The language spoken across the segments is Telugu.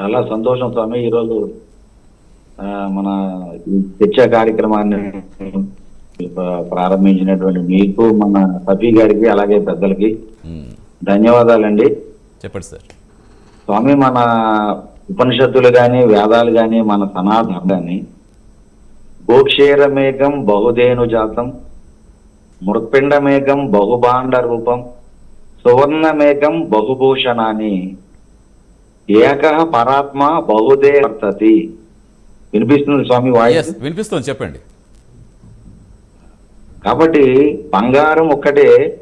చాలా సంతోషం స్వామి. ఈరోజు మన చర్చా కార్యక్రమాన్ని ప్ర- ప్రారంభించినటువంటి మీకు మన సఫీ గారికి అలాగే పెద్దలకి. ధన్యవాదాలండి. చెప్పండి సార్. స్వామి మన ఉపనిషత్తులు కానీ వేదాలు కానీ మన సనాతనం కానీ గోక్షేరమేకం బహుధేను జాతం మృత్పిండమేకం బహుభాండ రూపం సువర్ణమేకం బహుభూషణాన్ని ఏక పరాత్మ బహుదే వర్తతి. వినిపిస్తుంది స్వామి వాయిస్? వినిపిస్తుంది చెప్పండి. కాబట్టి బంగారం ఒక్కటే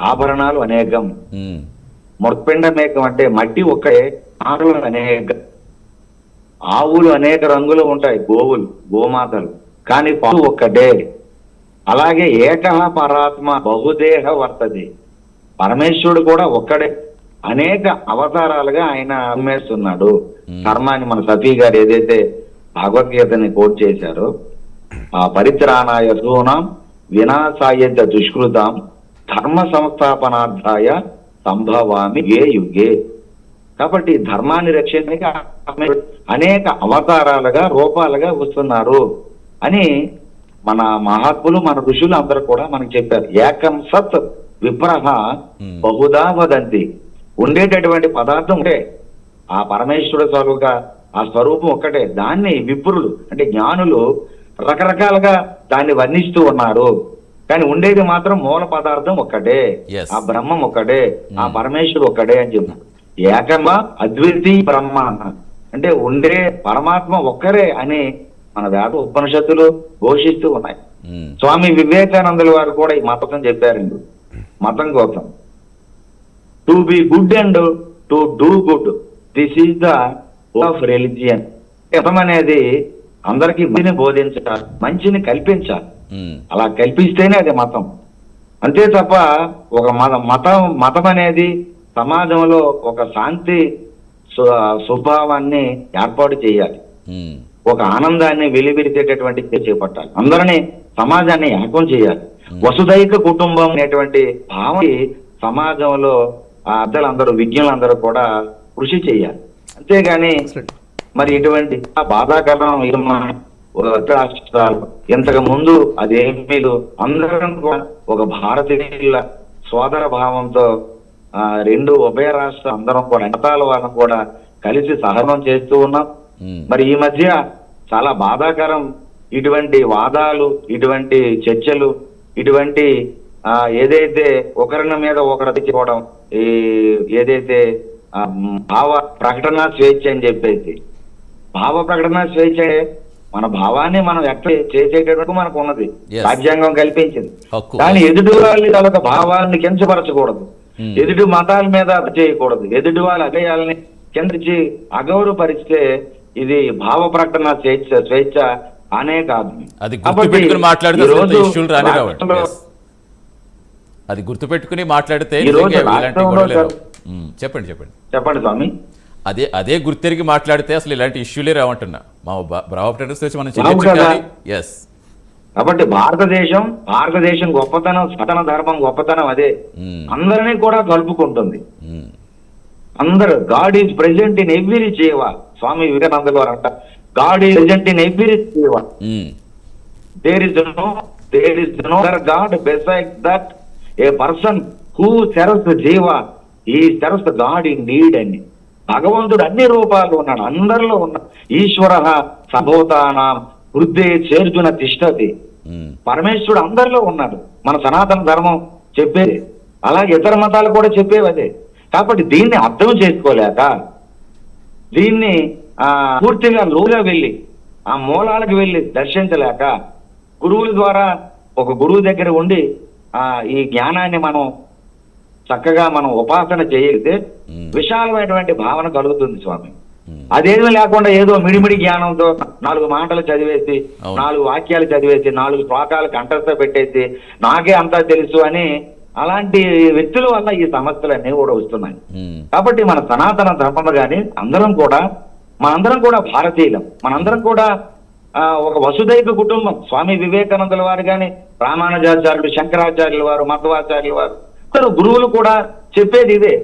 ఆభరణాలు అనేకం. మ్మ్. మృత్పిండమేకం అంటే మట్టి ఒక్కటే ఆటలు అనేక. ఆవులు అనేక రంగులు ఉంటాయి గోవులు గోమాతలు. కానీ పశు ఒక్కటే. అలాగే ఏక పరాత్మ బహుదేహ వర్తది పరమేశ్వరుడు కూడా ఒక్కడే. అనేక అవతారాలుగా ఆయన అమ్మేస్తున్నాడు. కర్మాన్ని మన సతీ గారు ఏదైతే భగవద్గీతని కోట్ చేశారో ఆ పరిత్రాణాయ సూనాం వినాశాయ చ దుష్కృతాం ధర్మ సంస్థాపనార్థాయ సంభవామి గే యుగే కాబట్టి ధర్మాన్ని రక్షించడానికి అనేక అవతారాలుగా రూపాలుగా వస్తున్నారు అని మన మహాత్ములు మన ఋషులు అందరూ కూడా మనకు చెప్పారు ఏకం సత్ విప్రహ. బహుదా వదంతి ఉండేటటువంటి పదార్థం ఒకటే. ఆ పరమేశ్వరుడు స్వరూప ఆ స్వరూపం ఒక్కటే. దాన్ని విప్రులు అంటే జ్ఞానులు రకరకాలుగా దాన్ని వర్ణిస్తూ ఉన్నారు. కానీ ఉండేది మాత్రం మూల పదార్థం ఒక్కటే. ఆ బ్రహ్మం ఒక్కటే. ఆ Hmm. పరమేశ్వరుడు ఒక్కడే అని చెప్పారు ఏకంగా అద్వితీయ బ్రహ్మ. అంటే ఉండే పరమాత్మ ఒక్కరే అని మన వేద ఉపనిషత్తులు ఘోషిస్తూ ఉన్నాయి. మ్మ్. స్వామి వివేకానందుల వారు కూడా ఈ మతం చెప్పారండి. మతం కోసం. To be good and to do good this is the of religion మతం అనేది అందరికీ మంచిని బోధించాలి మంచిని కల్పించాలి. అలా కల్పిస్తేనే అది మతం అంతే తప్ప ఒక మత మతం మతం అనేది సమాజంలో ఒక శాంతి స్వభావాన్ని ఏర్పాటు చేయాలి. ఒక ఆనందాన్ని వెలివిరిచేటటువంటి చేపట్టాలి అందరినీ సమాజాన్ని ఏకం చేయాలి వసుదైక కుటుంబం అనేటువంటి భావం సమాజంలో ఆ అద్దలందరూ విజ్ఞులందరూ కూడా కృషి చేయాలి అంతేగాని మరి ఇటువంటి ఆ బాధాకరం రాష్ట్రాలు ఇంతకు ముందు అదేమీ లేదు. అందరం కూడా ఒక భారతీయుల సోదర భావంతో ఆ రెండు ఉభయ రాష్ట్ర అందరం కూడా మతాల వాళ్ళం కూడా కలిసి సహనం చేస్తూ ఉన్నాం. మరి ఈ మధ్య చాలా బాధాకరం ఇటువంటి వాదాలు ఇటువంటి చర్చలు ఇటువంటి ఏదైతే ఒకరిని మీద ఒకరు తెచ్చుకోవడం ఈ ఏదైతే ఆ, భావ ప్రకటన స్వేచ్ఛ అని చెప్పేసి భావ ప్రకటన స్వేచ్ఛ మన భావాన్ని మనం ఎక్కడ చేసేటట్టు మనకు ఉన్నది. రాజ్యాంగం కల్పించింది. కానీ ఎదుటి వాళ్ళ తాలూకా భావాన్ని కించపరచకూడదు. Hmm. ఎదుటి మతాల మీద చేయకూడదు. ఎదుటి వాళ్ళ అభయాలని కిందచి అగౌరవపరిస్తే ఇది భావ ప్రకటన స్వేచ్ఛ స్వేచ్ఛ అనే కాదు. అది మాట్లాడితే ఈ అసలు రోజు ఇష్యూలు రాని రావండి రాష్ట్రంలో Yes. అది గుర్తుపెట్టుకుని మాట్లాడితే. చెప్పండి చెప్పండి. చెప్పండి స్వామి. అదే అదే గుర్తెరిగి మాట్లాడితే అసలు ఇలాంటి ఇష్యూలే రావంటున్నా. మా బ్రావ్ ట్రేడర్స్ వచ్చి మనం. ఎస్ కాబట్టి భారతదేశం భారతదేశం గొప్పతనం సతన ధర్మం గొప్పతనం అదే. అందరినీ కూడా కలుపుకుంటుంది. అందరు God is present in every జీవ. స్వామి వివేకానంద గారు అంట God is present in every జీవ. There is no there is no God beside that a person who serves జీవ ఈ సెరస్ గాడ్ ఇన్ నీడ్ అని భగవంతుడు అన్ని రూపాలు ఉన్నాడు అందరిలో ఉన్నాడు. ఈశ్వర సభూతానాం వృద్ధి చేర్చున తిష్టతి. పరమేశ్వరుడు అందరిలో ఉన్నాడు. మన సనాతన ధర్మం చెప్పేది. అలాగే ఇతర మతాలు కూడా చెప్పేవి అదే. కాబట్టి దీన్ని అర్థం చేసుకోలేక దీన్ని ఆ పూర్తిగా లోగా వెళ్ళి ఆ మూలాలకు వెళ్ళి దర్శించలేక గురువుల ద్వారా ఒక గురువు దగ్గర ఉండి ఆ ఈ జ్ఞానాన్ని మనం చక్కగా మనం ఉపాసన చేయగలిగితే మ్మ్. విశాలమైనటువంటి భావన కలుగుతుంది స్వామి. అదేమీ లేకుండా ఏదో మిడిమిడి జ్ఞానంతో నాలుగు మాటలు చదివేసి. నాలుగు వాక్యాలు చదివేసి నాలుగు శ్లోకాలు కంఠస్థ పెట్టేసి నాకే అంతా తెలుసు అని అలాంటి వ్యక్తుల వల్ల ఈ సమస్యలన్నీ కూడా వస్తున్నాయి. కాబట్టి మన సనాతన ధర్మం గాని అందరం కూడా మనందరం కూడా భారతీయులం. మనందరం కూడా ఒక వసుదైక కుటుంబం. స్వామి వివేకానందుల వారు కానీ రామానుజాచార్యులు శంకరాచార్యుల వారు మధ్వాచార్యుల వారు. ఇతరు గురువులు కూడా చెప్పేది ఇదే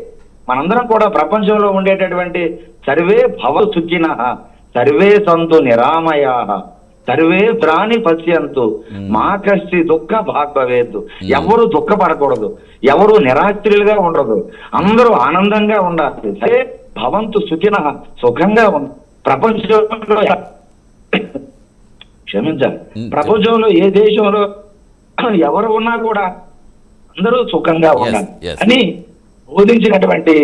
మనందరం కూడా ప్రపంచంలో ఉండేటటువంటి సర్వే భవ సుఖిన సర్వే సంతు నిరామయా సర్వే ప్రాణి పశ్యంతు మా కష్టి దుఃఖ భాగవేద్దు ఎవరు దుఃఖపడకూడదు ఎవరు నిరాశ్రులుగా ఉండదు అందరూ ఆనందంగా ఉండాలి. సరే భవంతు సుఖిన సుఖంగా ఉండ ప్రపంచంలో క్షమించాలి. ప్రపంచంలో ఏ దేశంలో ఎవరు ఉన్నా కూడా అందరూ సుఖంగా yes. అని బోధించినటువంటి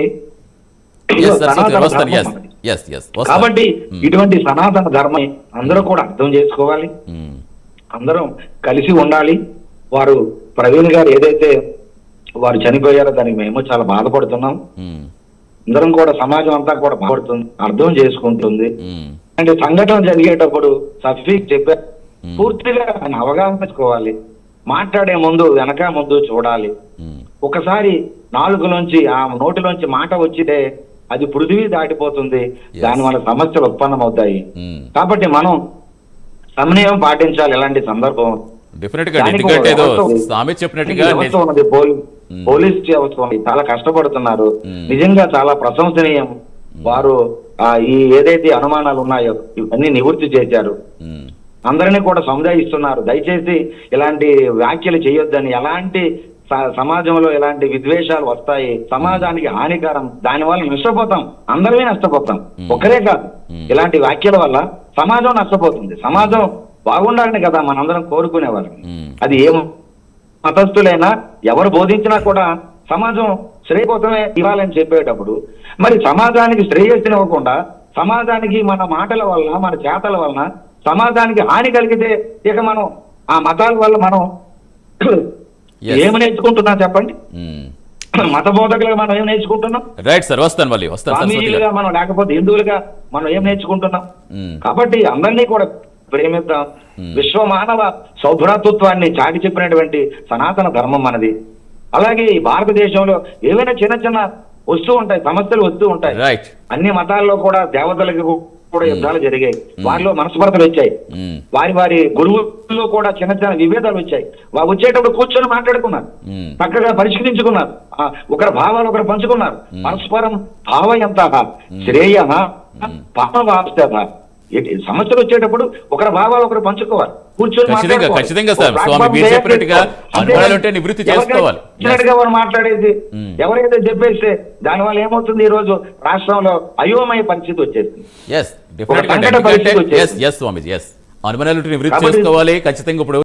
కాబట్టి ఇటువంటి సనాతన ధర్మం అందరూ కూడా అర్థం చేసుకోవాలి. అందరం కలిసి ఉండాలి. వారు ప్రవీణ్ గారు ఏదైతే వారు చనిపోయారో దానికి మేము చాలా బాధపడుతున్నాం. అందరం కూడా సమాజం అంతా కూడా బాధపడుతుంది. అర్థం చేసుకుంటుంది. అంటే సంఘటన జరిగేటప్పుడు సఫీక్ చెప్పారు. Hmm. పూర్తిగా అవగాహన చేసుకోవాలి. మాట్లాడే ముందు వెనక ముందు చూడాలి. ఒకసారి నాలుగు నుంచి ఆ నోటిలోంచి మాట వచ్చితే అది పృథివీ దాటిపోతుంది. దాని వల్ల సమస్యలు ఉత్పన్నమవుతాయి. కాబట్టి మనం సమన్వయం పాటించాలి ఇలాంటి సందర్భం. డెఫినెట్గా ఎందుకంటే ఏదో. స్వామి చెప్పినట్టుగా. పోలీస్ వ్యవస్థ చాలా కష్టపడుతున్నారు. నిజంగా చాలా ప్రశంసనీయం. వారు ఈ ఏదైతే అనుమానాలు ఉన్నాయో ఇవన్నీ నివృత్తి చేశారు. అందరినీ కూడా సముదాయిస్తున్నారు. దయచేసి ఇలాంటి వ్యాఖ్యలు చేయొద్దని ఎలాంటి సమాజంలో ఇలాంటి విద్వేషాలు వస్తాయి? సమాజానికి హానికరం. దాని వల్ల నష్టపోతాం. అందరమే నష్టపోతాం. ఒక్కరే కాదు. ఇలాంటి వ్యాఖ్యల వల్ల సమాజం నష్టపోతుంది. సమాజం బాగుండాలని కదా మనందరం కోరుకునే వాళ్ళం. అది ఏ మతస్థులైనా ఎవరు బోధించినా కూడా సమాజం శ్రేయ కోసమే ఇవ్వాలని చెప్పేటప్పుడు మరి సమాజానికి శ్రేయస్సునివ్వకుండా సమాజానికి మన మాటల వలన మన చేతల వలన సమాజానికి హాని కలిగితే ఇక మనం ఆ మతాల వల్ల మనం. ఏమి నేర్చుకుంటున్నాం చెప్పండి? మత బోధకులుగా మనం ఏం నేర్చుకుంటున్నాం? రైట్ సార్ వస్తాను మళ్ళీ మనం లేకపోతే హిందువులుగా మనం ఏం నేర్చుకుంటున్నాం? మ్మ్. కాబట్టి అందరినీ కూడా ప్రేమిద్దాం. Hmm. విశ్వ మానవ సౌభ్రాతృత్వాన్ని చాటి చెప్పినటువంటి సనాతన ధర్మం మనది. అలాగే ఈ భారతదేశంలో ఏవైనా చిన్న చిన్న వస్తూ ఉంటాయి సమస్యలు వస్తూ ఉంటాయి. అన్ని మతాల్లో కూడా దేవతలకు కూడా యుద్ధాలు జరిగాయి. వారిలో మనస్పర్ధలు వచ్చాయి. వారి వారి గురువుల్లో కూడా చిన్న చిన్న విభేదాలు వచ్చాయి. వచ్చేటప్పుడు కూర్చొని మాట్లాడుకున్నారు. చక్కగా పరిష్కరించుకున్నారు. ఒకరి భావాలు ఒకరు పంచుకున్నారు. మ్మ్. పరస్పరం భావయంత శ్రేయ సమస్యలు వచ్చేటప్పుడు ఒకరి భావాలు ఒకరు పంచుకోవాలి. కూర్చొని ఖచ్చితంగా, సార్. స్వామి చెప్పినట్టుగా నివృత్తి చేసుకోవాలి. వారు మాట్లాడేది. ఎవరైతే చెప్పేస్తే దానివల్ల ఏమవుతుంది? ఈ రోజు రాష్ట్రంలో అయోమయ పరిస్థితి వచ్చేసింది. అనుమానాలు నివృత్తి చేసుకోవాలి ఖచ్చితంగా ఇప్పుడు